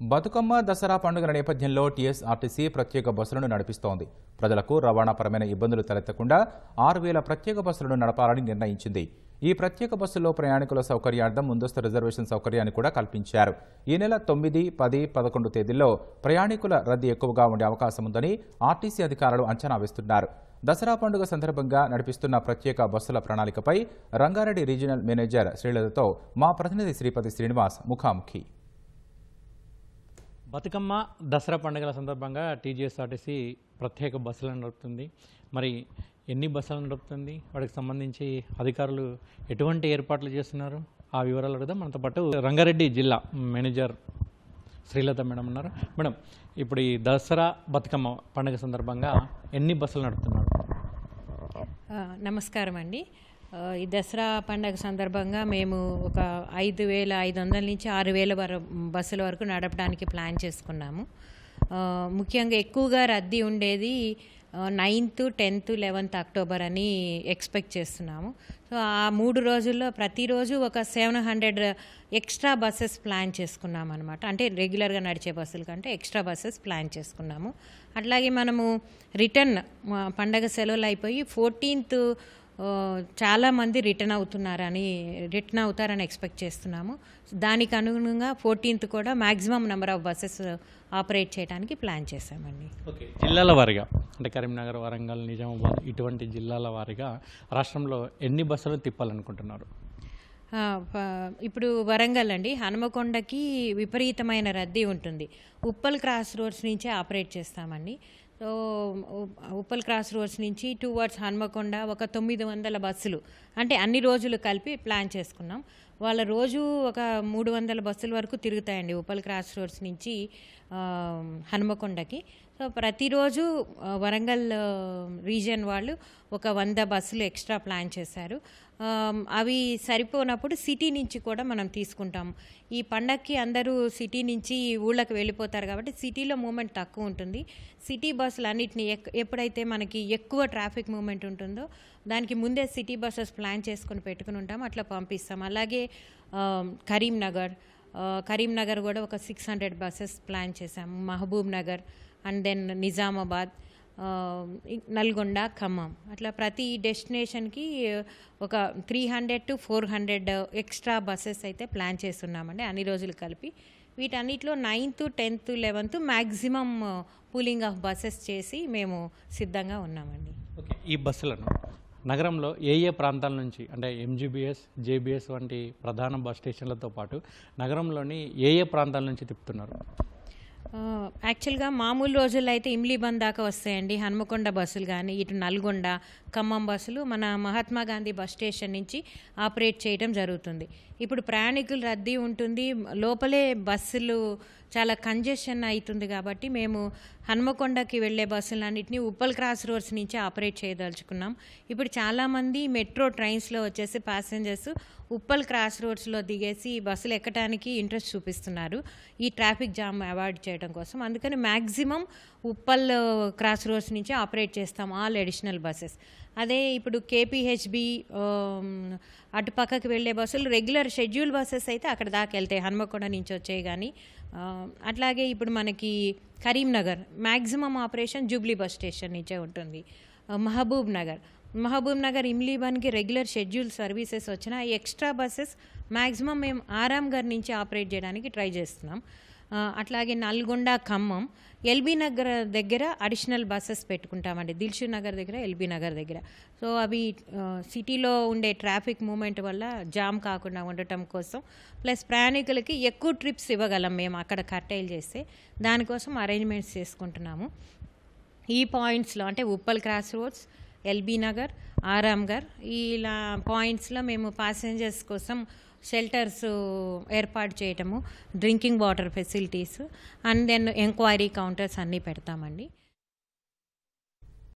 బతుకమ్మ దసరా పండుగల నేపథ్యంలో టీఎస్ఆర్టీసీ ప్రత్యేక బస్సులను నడిపిస్తోంది. ప్రజలకు రవాణాపరమైన ఇబ్బందులు తలెత్తకుండా ఆరు వేల ప్రత్యేక బస్సులను నడపాలని నిర్ణయించింది. ఈ ప్రత్యేక బస్సుల్లో ప్రయాణికుల సౌకర్యార్థం ముందస్తు రిజర్వేషన్ సౌకర్యాన్ని కూడా కల్పించారు. ఈ నెల తొమ్మిది పది పదకొండు తేదీల్లో ప్రయాణికుల రద్దీ ఎక్కువగా ఉండే అవకాశం ఉందని ఆర్టీసీ అధికారులు అంచనా వేస్తున్నారు. దసరా పండుగ సందర్భంగా నడిపిస్తున్న ప్రత్యేక బస్సుల ప్రణాళికపై రంగారెడ్డి రీజినల్ మేనేజర్ శ్రీలతతో మా ప్రతినిధి శ్రీపతి శ్రీనివాస్ ముఖాముఖి. బతుకమ్మ దసరా పండుగల సందర్భంగా టీజీఎస్ఆర్టీసీ ప్రత్యేక బస్సులను నడుపుతుంది. మరి ఎన్ని బస్సులను నడుపుతుంది? వాటికి సంబంధించి అధికారులు ఎటువంటి ఏర్పాట్లు చేస్తున్నారు? ఆ వివరాలు అడుగుదాం. మనతో పాటు రంగారెడ్డి జిల్లా మేనేజర్ శ్రీలత మేడం ఉన్నారు. మేడం ఇప్పుడు ఈ దసరా బతుకమ్మ పండుగ సందర్భంగా ఎన్ని బస్సులు నడుపుతున్నారు? నమస్కారం అండి ఈ దసరా పండగ సందర్భంగా మేము ఒక ఐదు వేల ఐదు వందల నుంచి ఆరు వేల వర బస్సుల వరకు నడపడానికి ప్లాన్ చేసుకున్నాము. ముఖ్యంగా ఎక్కువగా రద్దీ ఉండేది నైన్త్ టెన్త్ లెవెన్త్ అక్టోబర్ అని ఎక్స్పెక్ట్ చేస్తున్నాము. సో ఆ మూడు రోజుల్లో ప్రతిరోజు ఒక seven hundred extra buses plan చేసుకున్నాం అనమాట అంటే రెగ్యులర్గా నడిచే బస్సుల కంటే ఎక్స్ట్రా బస్సెస్ ప్లాన్ చేసుకున్నాము. అట్లాగే మనము రిటర్న్ పండగ సెలవులు అయిపోయి ఫోర్టీన్త్ చాలామంది రిటర్న్ అవుతున్నారని రిటర్న్ అవుతారని ఎక్స్పెక్ట్ చేస్తున్నాము. దానికి అనుగుణంగా ఫోర్టీన్త్ కూడా maximum number of buses operate చేయడానికి ప్లాన్ చేశామండి. ఓకే. జిల్లాల వారీగా అంటే కరీంనగర్ వరంగల్ నిజామాబాద్ ఇటువంటి జిల్లాల వారీగా రాష్ట్రంలో ఎన్ని బస్సులు తిప్పాలనుకుంటున్నారు? ఇప్పుడు వరంగల్ అండి. హనుమకొండకి విపరీతమైన రద్దీ ఉంటుంది. ఉప్పల్ క్రాస్ రోడ్స్ నుంచే ఆపరేట్ చేస్తామండి. ఉప్పల్ క్రాస్ రోడ్స్ నుంచి టువర్డ్స్ హనుమకొండ ఒక తొమ్మిది వందల బస్సులు. అంటే అన్ని రోజులు కలిపి ప్లాన్ చేసుకున్నాం. వాళ్ళ రోజు ఒక మూడు వందల బస్సుల వరకు తిరుగుతాయండి ఉప్పల్ క్రాస్ రోడ్స్ నుంచి హనుమకొండకి. సో ప్రతిరోజు వరంగల్ రీజియన్ వాళ్ళు ఒక వంద బస్సులు ఎక్స్ట్రా ప్లాన్ చేశారు. అవి సరిపోనప్పుడు సిటీ నుంచి కూడా మనం తీసుకుంటాం. ఈ పండక్కి అందరూ సిటీ నుంచి ఊళ్ళకి వెళ్ళిపోతారు కాబట్టి సిటీలో మూమెంట్ తక్కువ ఉంటుంది. సిటీ బస్సులు అన్నిటిని ఎక్- ఎప్పుడైతే మనకి ఎక్కువ ట్రాఫిక్ మూమెంట్ ఉంటుందో దానికి ముందే సిటీ బస్సెస్ ప్లాన్ చేసుకుని పెట్టుకుని ఉంటాం అట్లా పంపిస్తాం. అలాగే కరీంనగర్ కరీంనగర్ కూడా ఒక సిక్స్ హండ్రెడ్ బస్సెస్ ప్లాన్ చేసాం మహబూబ్ నగర్ అండ్ దెన్ నిజామాబాద్ నల్గొండ ఖమ్మం. అట్లా ప్రతి డెస్టినేషన్కి ఒక three hundred to four hundred extra buses అయితే ప్లాన్ చేస్తున్నామండి అన్ని రోజులు కలిపి. వీటన్నిటిలో ninth tenth eleventh maximum pooling of buses చేసి మేము సిద్ధంగా ఉన్నామండి. ఓకే ఈ బస్సులను నగరంలో ఏ ఏ ప్రాంతాల నుంచి అంటే ఎంజీబీఎస్ జేబీఎస్ వంటి ప్రధాన బస్ స్టేషన్లతో పాటు నగరంలోని ఏ ఏ ప్రాంతాల నుంచి తిప్పుతున్నారు? యాక్చువల్గా మామూలు రోజుల్లో అయితే ఇమ్లీబంద్ దాకా వస్తాయండి. హన్మకొండ బస్సులు కానీ ఇటు నల్గొండ ఖమ్మం బస్సులు మన మహాత్మా గాంధీ బస్ స్టేషన్ నుంచి ఆపరేట్ చేయడం జరుగుతుంది. ఇప్పుడు ప్రయాణికులు రద్దీ ఉంటుంది. లోపలే బస్సులు చాలా కంజెషన్ అవుతుంది కాబట్టి మేము హన్మకొండకి వెళ్ళే బస్సులన్నింటినీ ఉప్పల్ క్రాస్ రోడ్స్ నుంచి ఆపరేట్ చేయదలుచుకున్నాం. ఇప్పుడు చాలామంది మెట్రో ట్రైన్స్లో వచ్చేసి ప్యాసింజర్స్ ఉప్పల్ క్రాస్ రోడ్స్లో దిగేసి బస్సులు ఎక్కడానికి ఇంట్రెస్ట్ చూపిస్తున్నారు. ఈ ట్రాఫిక్ జామ్ అవాయిడ్ చేయడం కోసం. అందుకని మ్యాక్సిమం ఉప్పల్ క్రాస్ రోడ్స్ నుంచి ఆపరేట్ చేస్తాం ఆల్ అడిషనల్ బస్సెస్. అదే ఇప్పుడు కేపీహెచ్బి అటు పక్కకి వెళ్ళే బస్సులు రెగ్యులర్ షెడ్యూల్ బస్సెస్ అయితే అక్కడ దాకా వెళ్తాయి. హన్మకొండ నుంచి వచ్చాయి కానీ అట్లాగే ఇప్పుడు మనకి Karimnagar maximum operation Jubilee bus station నుంచే ఉంటుంది. మహబూబ్ నగర్. మహబూబ్ నగర్ ఇమ్లీబన్కి రెగ్యులర్ షెడ్యూల్ సర్వీసెస్ వచ్చిన ఎక్స్ట్రా బస్సెస్ మ్యాక్సిమం మేము ఆరాంఘర్ నుంచి ఆపరేట్ చేయడానికి ట్రై చేస్తున్నాం. అట్లాగే నల్గొండ ఖమ్మం ఎల్బీ నగర్ దగ్గర అడిషనల్ బస్సెస్ పెట్టుకుంటామండి. దిల్షు నగర్ దగ్గర ఎల్బీ నగర్ దగ్గర. సో అవి సిటీలో ఉండే ట్రాఫిక్ మూమెంట్ వల్ల జామ్ కాకుండా ఉండటం కోసం ప్లస్ ప్రయాణికులకి ఎక్కువ ట్రిప్స్ ఇవ్వగలం మేము అక్కడ కర్టైల్ చేస్తే. దానికోసం అరేంజ్మెంట్స్ చేసుకుంటున్నాము. ఈ పాయింట్స్లో అంటే Uppal cross roads LB Nagar Aramghar ఇలా పాయింట్స్లో మేము ప్యాసింజర్స్ కోసం షెల్టర్స్ uh, ఏర్పాటు చేయటము drinking water facilities and then enquiry counters అన్నీ పెడతామండి.